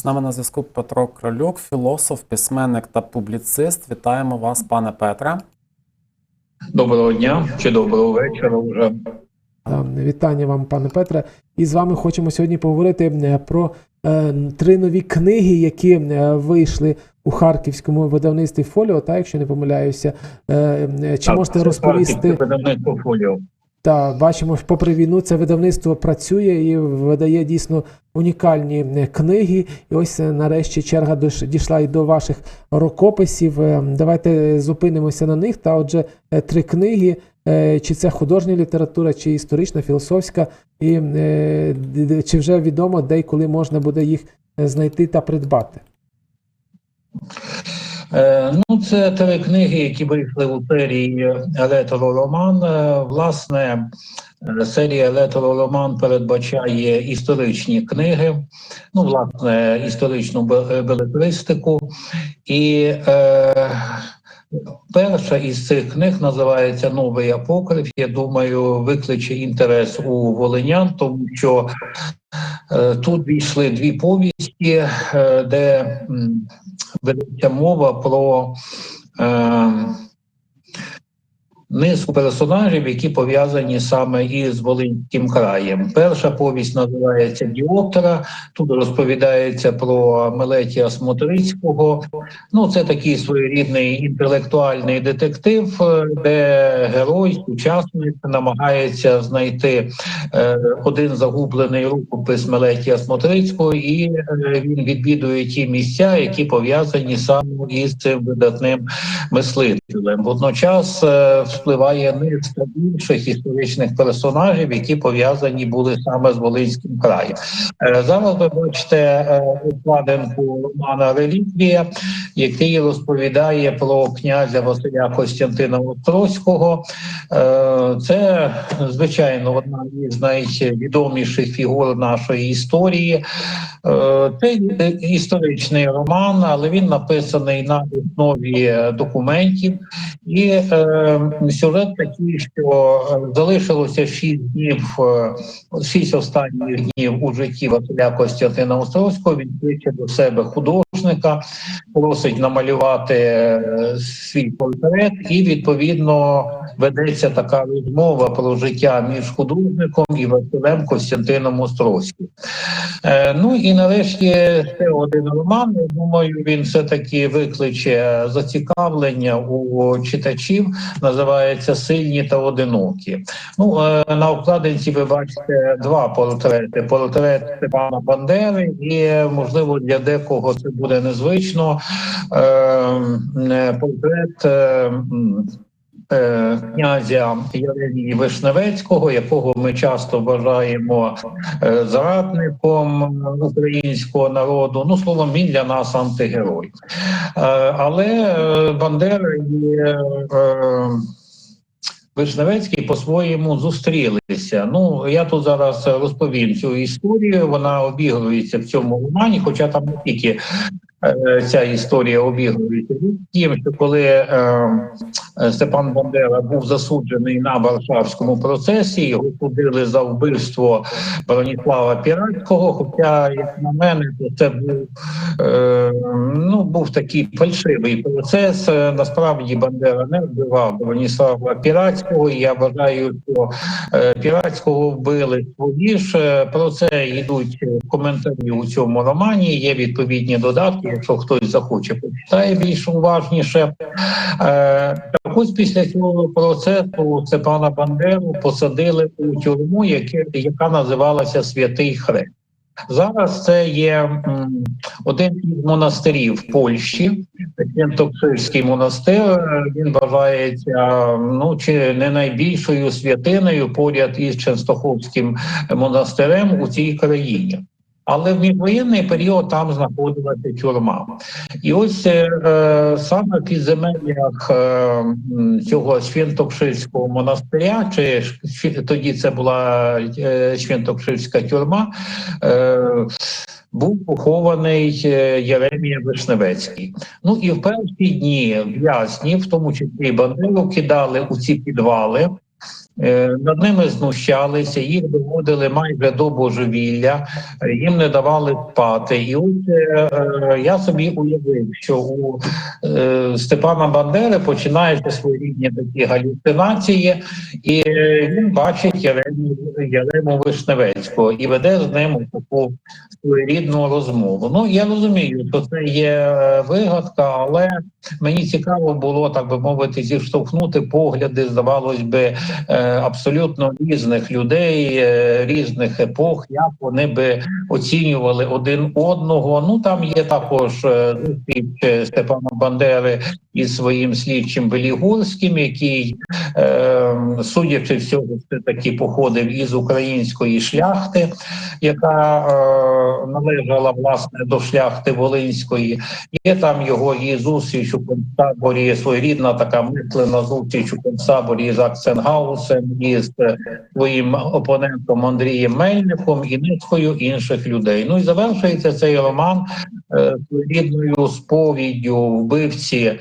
З нами на зв'язку Петро Кролюк, філософ, письменник та публіцист. Вітаємо вас, пане Петре. Доброго дня чи доброго вечора вже. Вітання вам, пане Петре. І з вами хочемо сьогодні поговорити е, про е, три нові книги, які е, вийшли у харківському видавництві Фоліо. Та, якщо не помиляюся, Е, е, чи Так, можете це розповісти? Харківське «Фоліо». Та бачимо, що попри війну це видавництво працює і видає дійсно унікальні книги. І ось е, нарешті черга дійшла і до ваших рукописів. Е, Давайте зупинимося на них. Та отже, е, три книги. Чи це художня література, чи історична, філософська, і чи вже відомо, де і коли можна буде їх знайти та придбати? Е, Ну, це три книги, які вийшли у серії Елетеро-Роман. Е, Власне, е, серія Елетеро-Роман передбачає історичні книги, ну, власне, історичну бе- белетристику. І е, перша із цих книг називається Новий апокриф. Я думаю, викличе інтерес у волинян, тому що Е, Тут війшли дві повісті, е, де ведеться мова про е, низку персонажів, які пов'язані саме із Волинським краєм. Перша повість називається Діоптера. Тут розповідається про Мелетія Смотрицького. Ну, це такий своєрідний інтелектуальний детектив, е, де герой, учасник намагається знайти е, один загублений рукопис Мелетія Смотрицького, і е, він відвідує ті місця, які пов'язані саме із цим видатним мислителем. Водночас е, впливає низка інших історичних персонажів, які пов'язані були саме з Волинським краєм. Е, Зараз ви бачите е, укладинку романа Реліквія, який розповідає про князя Василя Костянтина Острозького. Е, Це звичайно одна із найвідоміших фігур нашої історії. Е, Це історичний роман, але він написаний на основі документів. І е, сюжет такий, що залишилося шість днів, шість останніх днів у житті Василя Костянтина Островського. Він кличе до себе художника, просить намалювати е, свій портрет, і відповідно ведеться така розмова про життя між художником і Василем Костянтином Островським. Е, ну і нарешті ще один роман. Я думаю, він все таки викличе зацікавлення у читачів. Називається Сильні та одинокі. Ну е, на обкладинці ви бачите два портрети: портрет Степана Бандери, і можливо для декого це буде незвично. Е, портрет. е, е, Князя Єремії Вишневецького, якого ми часто вважаємо зрадником українського народу. Ну словом, він для нас антигерой. Але Бандера і Вишневецький по-своєму зустрілися. Ну я тут зараз розповім цю історію. Вона обігрується в цьому романі, хоча там не тільки ця історія обігрується. Тим, що коли е, е, Степан Бандера був засуджений на Варшавському процесі, його судили за вбивство Броніслава Піратського. Хоча, як на мене, то це був е, ну був такий фальшивий процес. Е, Насправді Бандера не вбивав Броніслава Піратського. І я вважаю, що е, Піратського вбили свої ж. Е, Про це йдуть коментарі у цьому романі. Є відповідні додатки. Якщо хтось захоче, почитає більш уважніше. Е, Так ось після цього процесу Степана Бандеру посадили у тюрму, яка називалася Святий Хрест. Зараз це є один із монастирів Польщі, Святокрильський монастир. Е, Він вважається ну чи не найбільшою святиною поряд із Ченстоховським монастирем у цій країні. Але в міжвоєнний період там знаходилася тюрма. І ось е, е, саме в підземеллях е, цього Святокшильського монастиря, чи тоді це була е, Святокшильська тюрма, е, був похований е, Єремія Вишневецький. Ну і в перші дні в'язні, в тому числі Бандеру, кидали у ці підвали. Е, Над ними знущалися, їх доводили майже до божевілля, їм не давали спати. І от е, е, я собі уявив, що у Степана Бандери починаються своєрідні такі галюцинації, і він бачить Ярему, Ярему Вишневецького і веде з ним таку своєрідну розмову. Ну я розумію, що це є вигадка, але мені цікаво було так би мовити зіштовхнути погляди, здавалось би, е, абсолютно різних людей, е, різних епох, як вони би оцінювали один одного. Ну там є також е, Степана Бандери із своїм слідчим Белігорським, який, е, судячи всього, все таки походив із української шляхти, яка е, належала власне до шляхти Волинської. Є там його і зустріч у концтаборі, своєрідна така мислена зустріч у концтаборі з Аксенгаусом, із е, своїм опонентом Андрієм Мельником і низкою інших людей. Ну і завершується цей роман е, своєрідною сповіддю вбивці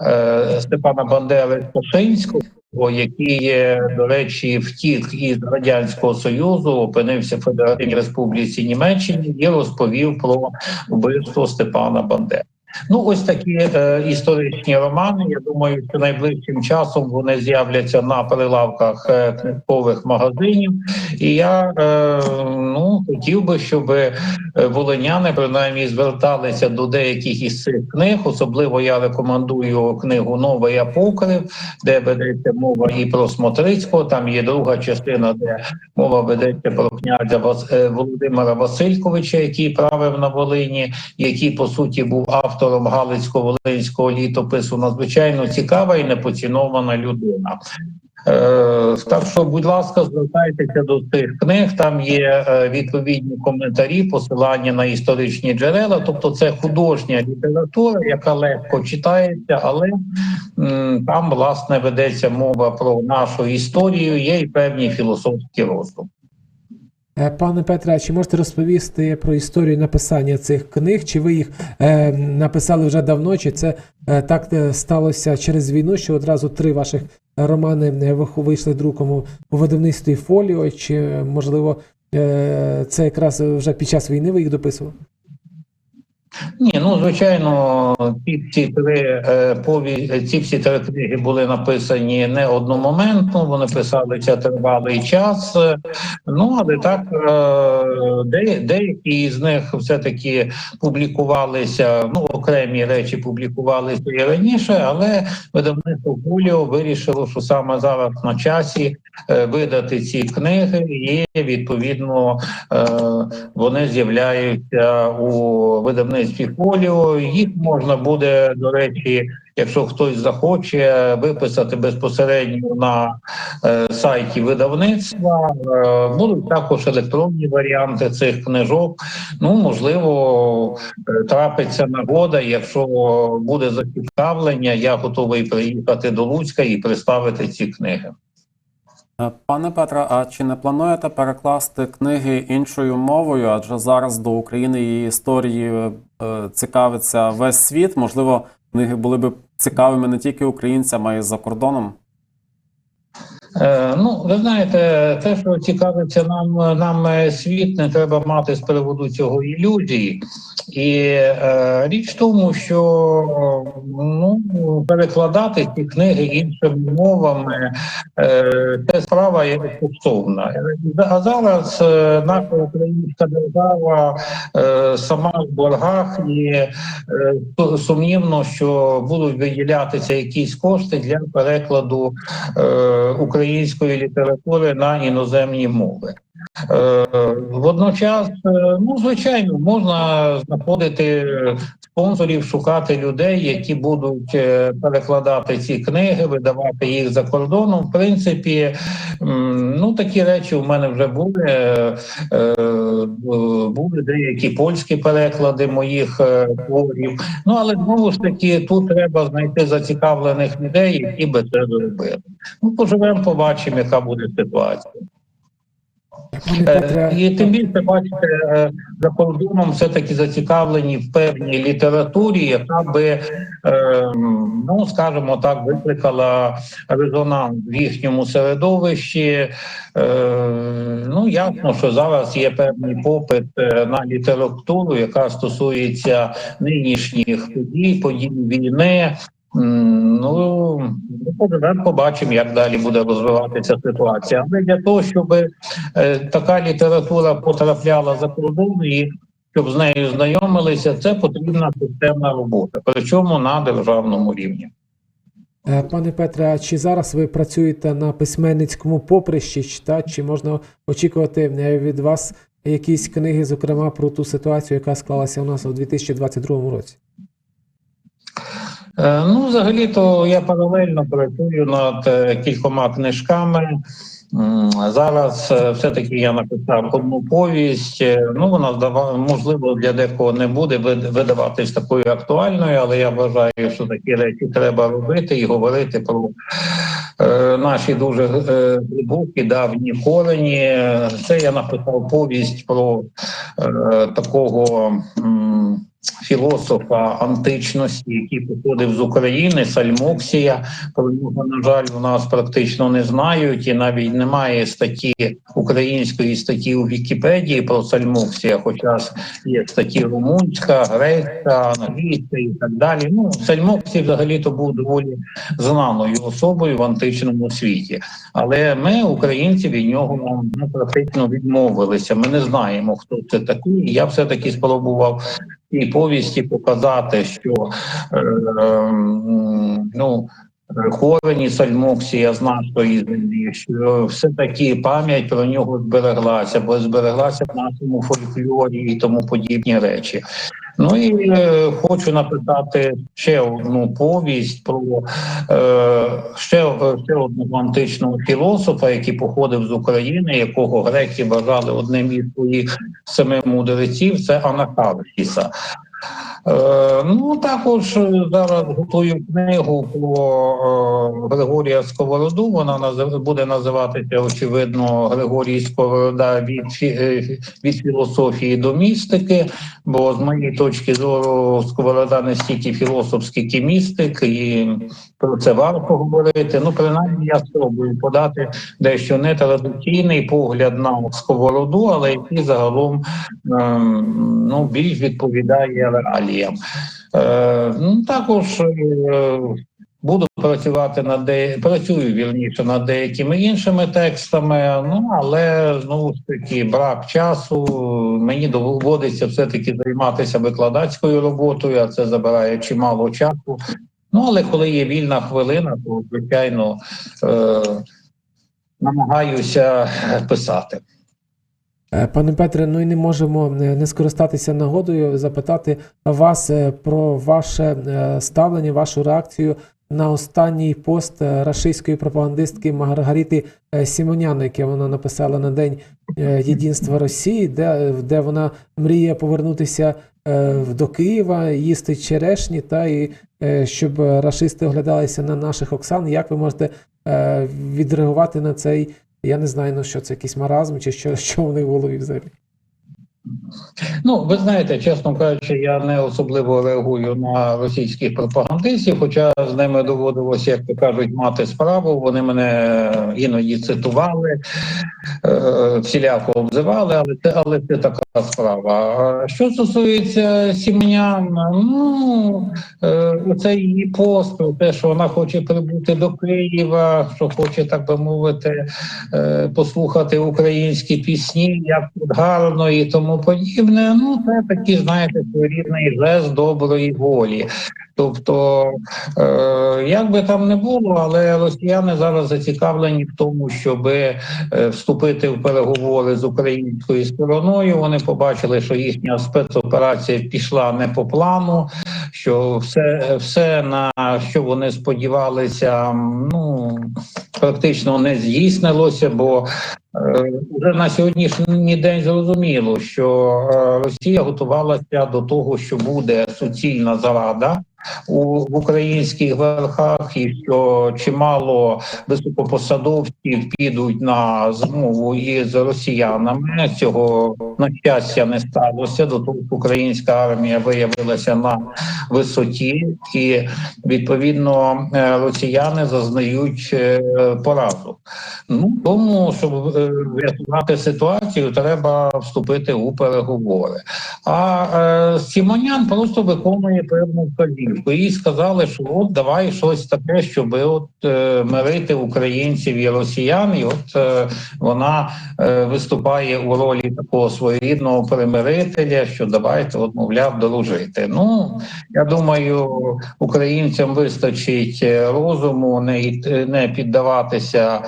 е, Степана Бандери Пошинського. Який, до речі, втік із радянського союзу, опинився в Федеративній Республіці Німеччині і розповів про вбивство Степана Бандери. Ну, ось такі е, історичні романи. Я думаю, що найближчим часом вони з'являться на прилавках е, книжкових магазинів. І я е, ну хотів би, щоб волиняни принаймні зверталися до деяких із цих книг. Особливо я рекомендую книгу Новий Апокрив, де ведеться мова і про Смотрицького. Там є друга частина, де мова ведеться про князя е, Володимира Васильковича, який правив на Волині, який по суті був автором Галицько-Волинського літопису. Надзвичайно цікава і непоцінована людина. Е, так що, будь ласка, звертайтеся до цих книг. Там є е, відповідні коментарі, посилання на історичні джерела. Тобто, це художня література, яка легко читається, але там власне ведеться мова про нашу історію. Є і певні філософські роздуми. Е, Пане Петре, чи можете розповісти про історію написання цих книг? Чи ви їх е, написали вже давно? Чи це е, так е, сталося через війну, що одразу три ваших романи е, вийшли друком у- видавництві Фоліо? Чи можливо е, це якраз вже під час війни ви їх дописували? Ні, ну звичайно, ці три е, пові... ці всі три книги були написані не одномоментно, вони писалися тривалий час. Ну але так е, де, деякі з них все-таки публікувалися. Ну, окремі речі публікувалися і раніше, але видавництво Фоліо вирішило, що саме зараз на часі е, видати ці книги, і відповідно вони з'являються у видавництві фоліо. Їх можна буде, до речі, якщо хтось захоче, виписати безпосередньо на е, сайті видавництва. Е, будуть також електронні варіанти цих книжок. Ну, можливо, е, трапиться нагода. Якщо буде зацікавлення, я готовий приїхати до Луцька і представити ці книги. Е, Пане Петре, а чи не плануєте перекласти книги іншою мовою? Адже зараз до України і історії цікавиться весь світ. Можливо, книги були б цікавими не тільки українцям, а й за кордоном. Е, ну, ви знаєте, те, що цікавиться нам, нам е, світ, не треба мати з приводу цього ілюзії. І е, річ в тому, що ну, перекладати ці книги іншими мовами е, це справа є коштовна. А зараз е, наша українська держава е, сама в боргах і е, сумнівно, що будуть виділятися якісь кошти для перекладу е, української літератури на іноземні мови. Е, Водночас, е, ну звичайно, можна знаходити спонсорів, шукати людей, які будуть е, перекладати ці книги, видавати їх за кордоном. В принципі, ну такі речі в мене вже були. Були деякі польські переклади моїх творів. Ну але знову ж таки, тут треба знайти зацікавлених людей, які би це зробили. Ну, поживемо, побачимо, яка буде ситуація. Е, І тим більше, бачите, е, за кордоном все-таки зацікавлені в певній літературі, яка би, е, ну скажімо так, викликала резонанс в їхньому середовищі. Ну, ясно, що зараз є певний попит на літературу, яка стосується нинішніх подій, подій війни. Ну, поживемо, побачимо, як далі буде розвиватися ситуація. Але для того, щоб е, така література потрапляла за кордон і щоб з нею знайомилися, це потрібна системна робота, причому на державному рівні. Е, Пане Петре, а чи зараз ви працюєте на письменницькому поприщі, та чи можна очікувати е, від вас якісь книги, зокрема про ту ситуацію, яка склалася у нас у 2022 році? Е, Ну, взагалі-то я паралельно працюю над е, кількома книжками. Зараз е, все-таки я написав одну повість. Ну, вона можливо для декого не буде вид- видаватись такою актуальною, але я вважаю, що такі речі треба робити і говорити про наші дуже глибокі давні корені. Це я написав повість про такого. Філософа античності, який походив з України, Сальмоксія. Про нього, на жаль, у нас практично не знають, і навіть немає статті української статті у Вікіпедії про Сальмоксія, хоча є статті румунська, грецька, англійська і так далі. Ну, Сальмоксій взагалі то був доволі знаною особою в античному світі. Але ми, українці, від нього ну, практично відмовилися. Ми не знаємо, хто це такий. Я все таки спробував в цій повісті показати, що е, м, ну. Корені Сальмоксія з нашої землі, що все таки пам'ять про нього збереглася, бо збереглася в нашому фольклорі і тому подібні речі. Ну і е, хочу написати ще одну повість про е, ще, ще одного античного філософа, який походив з України, якого греки вважали одним із своїх семи мудреців. Це Анахарсіса. Е, ну також е, зараз готую книгу про е, Григорія Сковороду. Вона буде називатися очевидно Григорій Сковорода від, від філософії до містики. Бо з моєї точки зору Сковорода не стільки філософ, скільки містик, і про це варто говорити. Ну, принаймні, я спробую подати дещо нетрадиційний погляд на сковороду, але який загалом ем, ну, більш відповідає реаліям. Е, ну, також е, буду працювати над де... працюю вірніше над деякими іншими текстами. Ну але знову ж таки брак часу. Мені доводиться все таки займатися викладацькою роботою, а це забирає чимало часу. Ну але коли є вільна хвилина, то звичайно е, намагаюся писати. Е, Пане Петре, ну і не можемо е, не скористатися нагодою запитати вас е, про ваше ставлення, вашу реакцію на останній пост рашистської пропагандистки Маргарити Сімонян, яке вона написала на День Єдинства Росії, де, де вона мріє повернутися до Києва, їсти черешні, та і щоб рашисти оглядалися на наших Оксан. Як ви можете відреагувати на цей? Я не знаю, ну що це якийсь маразм, чи що, що вони в голові взагалі. Ну, ви знаєте, чесно кажучи, я не особливо реагую на російських пропагандистів, хоча з ними доводилося, як то кажуть, мати справу. Вони мене іноді цитували, е, всіляко обзивали, але це але це така справа. Що стосується Сім'ян, ну е, це її пост, те, що вона хоче прибути до Києва, що хоче, так би мовити, е, послухати українські пісні, як тут гарно і тому подібне. Ну, це такий, знаєте, своєрідний жест доброї волі. Тобто, е, як би там не було, але росіяни зараз зацікавлені в тому, щоб вступити в переговори з українською стороною. Вони побачили, що їхня спецоперація пішла не по плану, що все, все на що вони сподівалися, ну практично не здійснилося, бо Е, Вже на сьогоднішній день зрозуміло, що е, Росія готувалася до того, що буде суцільна зарада у в українських верхах, і що чимало високопосадовців підуть на змову із росіянами. Цього на щастя не сталося. До того українська армія виявилася на висоті, і відповідно е, росіяни зазнають е, поразу. Ну тому, щоб е, врятувати ситуацію, треба вступити у переговори. А е, Сімонян просто виконує певну вказівку. Їй сказали, що от давай щось таке, щоб от е, мирити українців і росіян. І от е, вона е, виступає у ролі такого своєрідного примирителя, що давайте, от, мовляв, дружити. Ну я думаю, українцям вистачить е, розуму не, не піддаватися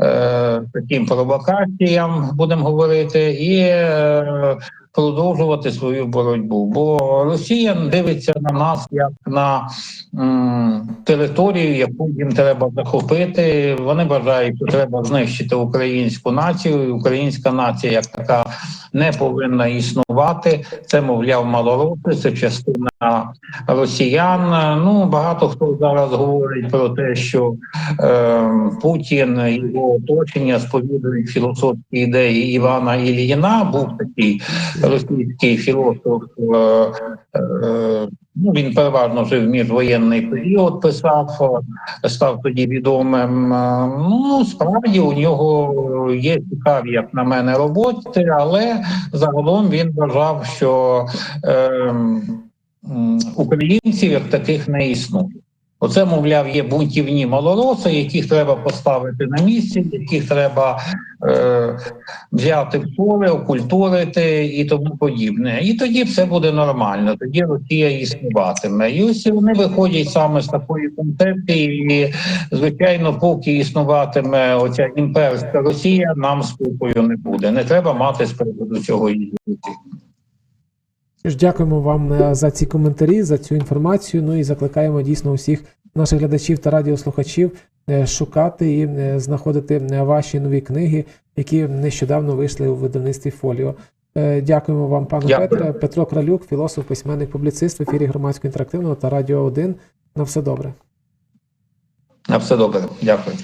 е, таким провокаціям, будемо говорити, і е, продовжувати свою боротьбу. Бо Росія дивиться на нас як на м, територію, яку їм треба захопити. Вони бажають, що треба знищити українську націю. Українська нація як така не повинна існувати. Це мовляв малороси, це частина росіян. Ну багато хто зараз говорить про те, що е, Путін його оточення сповідують філософські ідеї Івана Ільїна. Був такий російський філософ. Е, е, ну він переважно жив міжвоєнний період. Писав, е, став тоді відомим. Е, Ну справді у нього є цікаві, як на мене, роботи, але загалом він вважав, що е, українців як таких не існує. Оце, мовляв, є бунтівні малороси, яких треба поставити на місці, яких треба взяти в поле, окультурити і тому подібне. І тоді все буде нормально. Тоді Росія існуватиме. І ось вони виходять саме з такої концепції. І, звичайно, поки існуватиме оця імперська Росія, нам спокою не буде. Не треба мати з приводу цього. Тож дякуємо вам е, за ці коментарі, за цю інформацію. Ну і закликаємо дійсно усіх наших глядачів та радіослухачів е, шукати і е, знаходити е, ваші нові книги, які нещодавно вийшли у видавництві Фоліо. Е, Дякуємо вам, пане Дякую. Петре. Петро Кралюк, філософ, письменник, публіцист в ефірі громадського інтерактивного та Радіо 1. На все добре. На все добре. Дякую.